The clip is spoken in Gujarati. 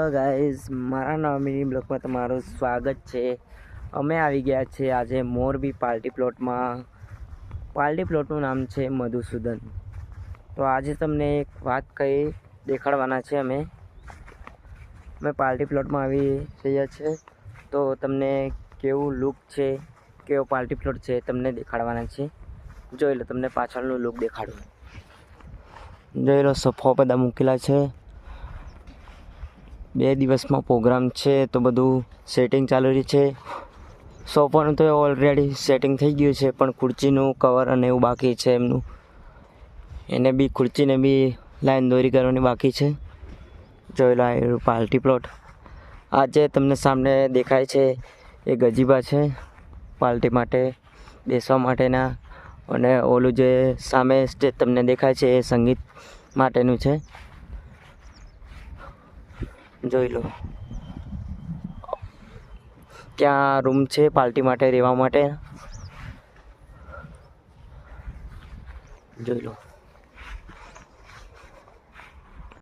હેલો ગાઈઝ, મારા નવા મિની બ્લોકમાં તમારું સ્વાગત છે. અમે આવી ગયા છીએ આજે મોરબી પાર્ટી પ્લોટમાં. પાર્ટી પ્લોટનું નામ છે મધુસૂદન. તો આજે તમને એક વાત કહી દેખાડવાના છે અમે. અમે પાર્ટી પ્લોટમાં આવી રહ્યા છીએ તો તમને કેવું લુક છે, કેવો પાર્ટી પ્લોટ છે તમને દેખાડવાના છે. જોઈ લો, તમને પાછળનું લુક દેખાડું. જોઈ લો, સોફા બધા મૂકેલા છે. બે દિવસમાં પ્રોગ્રામ છે, તો બધું સેટિંગ ચાલુ રહ્યું છે. સોફાનું તો ઓલરેડી સેટિંગ થઈ ગયું છે, પણ ખુરચીનું કવર અને એવું બાકી છે એમનું. એને બી, ખુરચીને બી લાઈન દોરી કરવાની બાકી છે. જોઈ લો આ પાર્ટી પ્લોટ આજે તમને સામે દેખાય છે, એ ગજીબા છે પાર્ટી માટે, બેસવા માટેના. અને ઓલું જે સામે સ્ટેજ તમને દેખાય છે, એ સંગીત માટેનું છે. જોઈ લો. ત્યાં રૂમ છે પાર્ટી માટે રહેવા માટે? જોઈ લો.